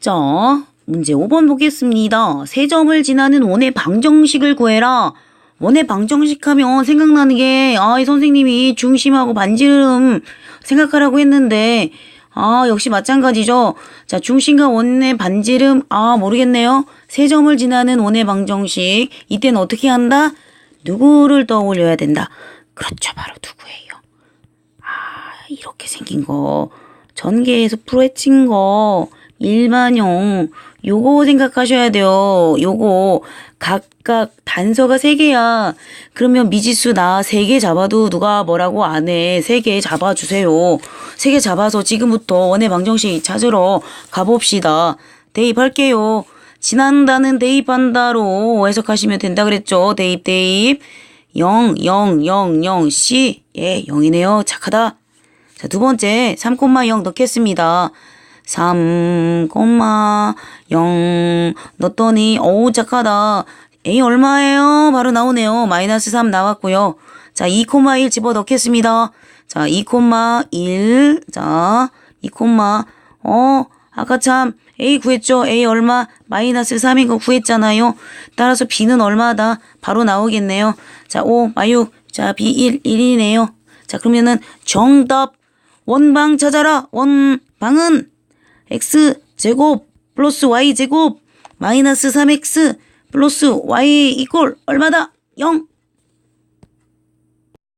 자, 문제 5번 보겠습니다. 세 점을 지나는 원의 방정식을 구해라. 원의 방정식 하면 생각나는 게, 아, 이 선생님이 중심하고 반지름 생각하라고 했는데, 아, 역시 마찬가지죠. 자, 중심과 원의 반지름, 아, 모르겠네요. 세 점을 지나는 원의 방정식. 이때는 어떻게 한다? 누구를 떠올려야 된다. 그렇죠. 바로 누구예요. 아, 이렇게 생긴 거. 전개에서 풀어헤친 거. 일반형. 요거 생각하셔야 돼요. 요거. 각각 단서가 세개야 그러면 미지수 나세개 잡아도 누가 뭐라고 안 해. 세개 잡아주세요. 세개 잡아서 지금부터 원의 방정식 찾으러 가봅시다. 대입할게요. 지난다는 대입한다로 해석하시면 된다 그랬죠. 대입, 대입. 0, 0, 0, 0, C. 예, 0이네요. 착하다. 자, 두 번째, 3,0 넣겠습니다. 3,0 넣었더니, 어우, 착하다. A 얼마예요? 바로 나오네요. 마이너스 3 나왔고요. 자, 2,1 집어 넣겠습니다. 자, 2,1. 자, 2, 어, 아까 참, A 구했죠? A 얼마? 마이너스 3인 거 구했잖아요. 따라서 B는 얼마다? 바로 나오겠네요. 자, 5, 마육. 자, B 1, 1이네요. 자, 그러면은 정답. 원방 찾아라. 원방은 x 제곱 플러스 y 제곱 마이너스 3x 플러스 y 이꼴 얼마다? 0.